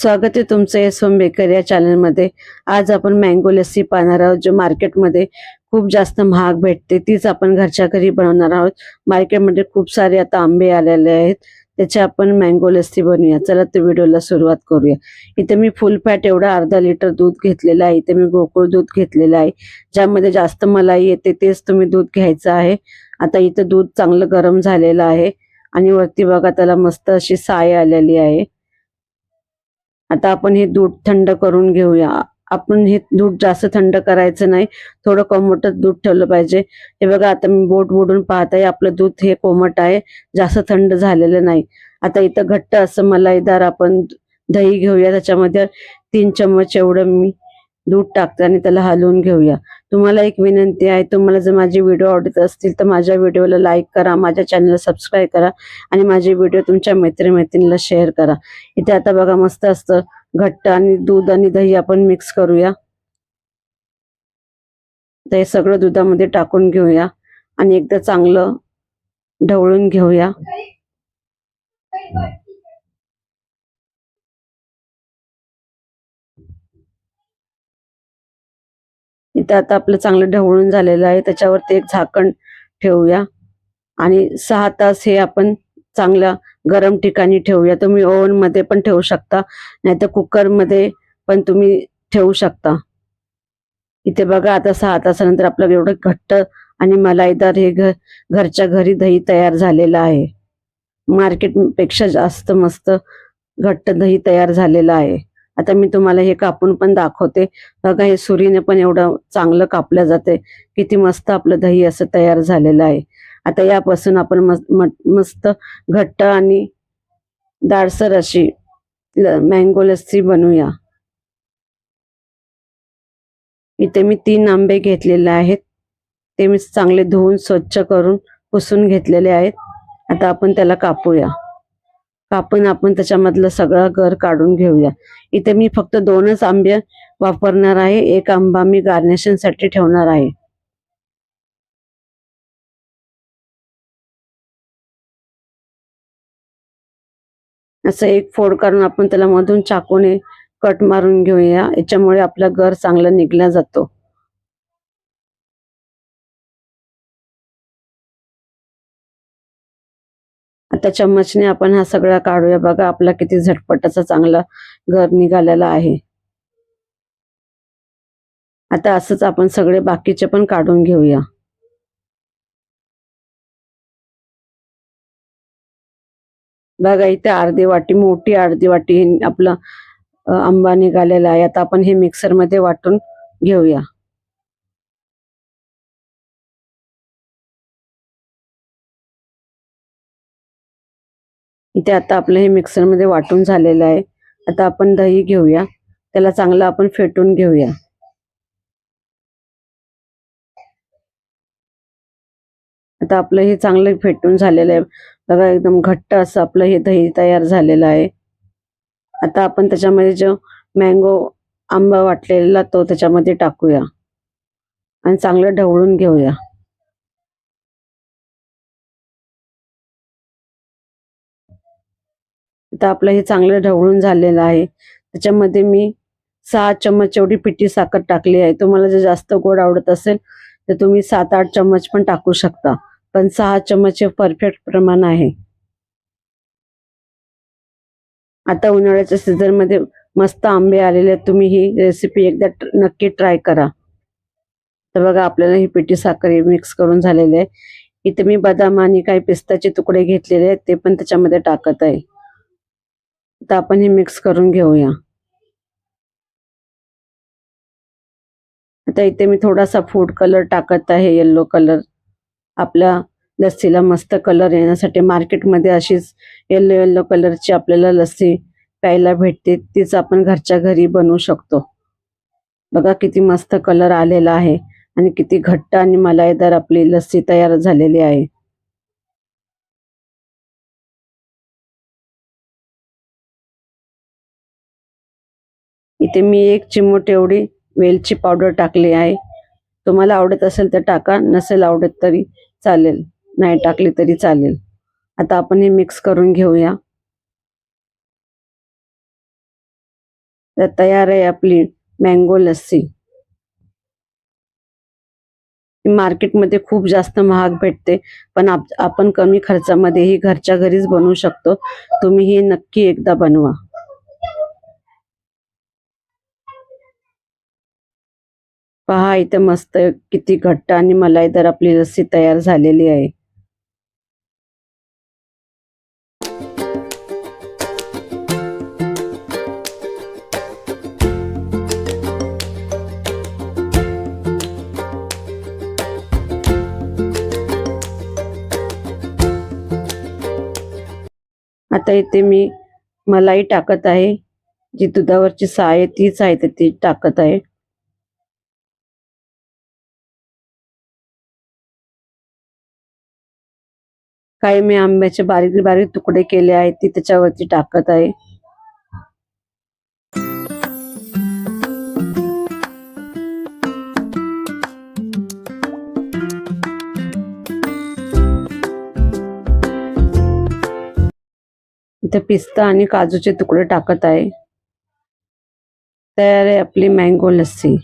स्वागत आहे तुमचं एस ओम बेकर या चॅनलमध्ये आज आपण मँगो लस्सी पाहणार आहोत जो मार्केटमध्ये खूप जास्त महाग भेटते तीच आपण घरच्या घरी बनवणार आहोत. मार्केटमध्ये खूप सारे आता आंबे आलेले आहेत त्याची आपण मँगो लस्सी बनवूया. चला तर व्हिडिओला सुरुवात करूया. इथे मी फुल फॅट एवढा अर्धा लिटर दूध घेतलेलं आहे. इथे मी गोकुळ दूध घेतलेलं आहे. ज्यामध्ये जास्त मलाई येते तेच तुम्ही दूध घ्यायचं आहे. आता इथं दूध चांगलं गरम झालेलं आहे. आणि वरती बघा त्याला मस्त अशी साय आलेली आहे. आता आपण हे दूध थंड करून घेऊया. आपण हे दूध जास्त थंड करायचं नाही. थोडं कोमटच दूध ठेवलं पाहिजे. हे बघा आता मी बोट बुडून पाहत आहे आपलं दूध हे कोमट आहे. जास्त थंड झालेलं नाही. आता इथं घट्ट असं मलाईदार आपण दही घेऊया. त्याच्यामध्ये तीन चम्मच एवढं मी दूध टाकते आणि त्याला हलवून घेऊया. तुम्हाला एक विनंती आहे तुम्हाला जर माझे व्हिडिओ आवडत असतील तर माझ्या व्हिडिओला लाईक करा माझ्या चॅनलला सबस्क्राईब करा आणि माझे व्हिडिओ तुमच्या मैत्रिणीला शेअर करा. इथे आता बघा मस्त असतं घट्ट आणि दूध आणि दही आपण मिक्स करूया. तर हे सगळं दुधामध्ये टाकून घेऊया आणि एकदा चांगलं ढवळून घेऊया. ते आता आपलं चांगलं ढवळून झालेलं आहे. त्याच्यावरती एक झाकण ठेवूया. आणि सहा तास हे आपण चांगल्या गरम ठिकाणी ठेवूया. तुम्ही ओव्हनमध्ये पण ठेवू शकता. नाहीतर कुकरमध्ये पण तुम्ही ठेवू शकता. इथे बघा आता सहा तासानंतर आपलं एवढं घट्ट आणि मलाईदार हे घर घरच्या घरी दही तयार झालेलं आहे. मार्केटपेक्षा जास्त मस्त घट्ट दही तयार झालेलं आहे. आता मी तुम्हाला हे कापून पण दाखवते. बघा हे सुरीने पण एवढं चांगलं कापलं जाते किती मस्त आपलं दही असं तयार झालेलं आहे. आता यापासून आपण मस्त मस्त घट्ट आणि दाळसर अशी मँगो लस्सी बनवूया. इथे मी तीन आंबे घेतलेले आहेत. ते मी चांगले धुवून स्वच्छ करून पुसून घेतलेले आहेत. आता आपण त्याला कापूया. कापून आपण त्याच्यामधलं सगळं गर काढून घेऊया. इथे मी फक्त दोनच आंबे वापरणार आहे. एक आंबा मी गार्निशिंगसाठी ठेवणार आहे. असं एक फोड काढून आपण त्याला मधून चाकूने कट मारून घेऊया. याच्यामुळे आपला गर चांगला निघला जातो. आता चम्मचने आपण हा सगळा काढूया. बघा आपला किती झटपटाचा चांगला घर निघालेला आहे. आता असंच आपण सगळे बाकीचे पण काढून घेऊया. बघा इथे अर्धी वाटी मोठी अर्धी वाटी आपला आंबा निघालेला आहे. आता आपण हे मिक्सरमध्ये वाटून घेऊया. इथे आता आपलं हे मिक्सरमध्ये वाटून झालेलं आहे. आता आपण दही घेऊया. त्याला चांगलं आपण फेटून घेऊया. आता आपलं हे चांगलं फेटून झालेलं आहे. बघा एकदम घट्ट असं आपलं हे दही तयार झालेलं आहे. आता आपण त्याच्यामध्ये जो मँगो आंबा वाटलेला तो त्याच्यामध्ये टाकूया. आणि चांगलं ढवळून घेऊया. आता आपलं हे चांगलं ढवळून झालेलं आहे. त्याच्यामध्ये मी सहा चम्मच एवढी पिठी साखर टाकली आहे. तुम्हाला जर जास्त गोड आवडत असेल तर तुम्ही सात आठ चम्मच पण टाकू शकता. पण सहा चम्मच हे परफेक्ट प्रमाण आहे. आता उन्हाळ्याच्या सीझनमध्ये मस्त आंबे आलेले आहेत. तुम्ही ही रेसिपी एकदा नक्की ट्राय करा. तर बघा आपल्याला ही पिठी साखर मिक्स करून झालेली आहे. इथे मी बदाम आणि काही पिस्ताचे तुकडे घेतलेले आहेत. ते पण त्याच्यामध्ये टाकत आहे. आता आपण हे मिक्स करून घेऊया. आता इथे मी थोडासा फूड कलर टाकत आहे येल्लो कलर आपल्या लस्सीला मस्त कलर येण्यासाठी मार्केटमध्ये अशीच येल्लो येल्लो कलरची आपल्याला लस्सी प्यायला भेटते तीच आपण घरच्या घरी बनवू शकतो. बघा किती मस्त कलर आलेला आहे आणि किती घट्ट आणि मलाईदार आपली लस्सी तयार झालेली आहे. इथे मी एक चिमूट एवढी वेलची पावडर टाकली आहे. तुम्हाला आवडत असेल तर टाका नसेल आवडत तरी चालेल नाही टाकली तरी चालेल. आता आपण हे मिक्स करून घेऊया. तर तयार आहे आपली मँगो लस्सी. मार्केटमध्ये खूप जास्त महाग भेटते पण आप- आपण कमी खर्चामध्ये ही घरच्या घरीच बनवू शकतो. तुम्ही ही नक्की एकदा बनवा. पहा इथे मस्त किती घट्ट आणि मलाईदार आपली लस्सी तयार झालेली आहे. आता इथे मी मलाई टाकत आहे. जी दुधावरची साय आहे तीच आहे तर ती टाकत आहे. काही मी आंब्याचे बारीक बारीक तुकडे केले आहेत ती त्याच्यावरती टाकत आहे. इथे पिस्ता आणि काजूचे तुकडे टाकत आहे. तयार आहे आपली मँगो लस्सी.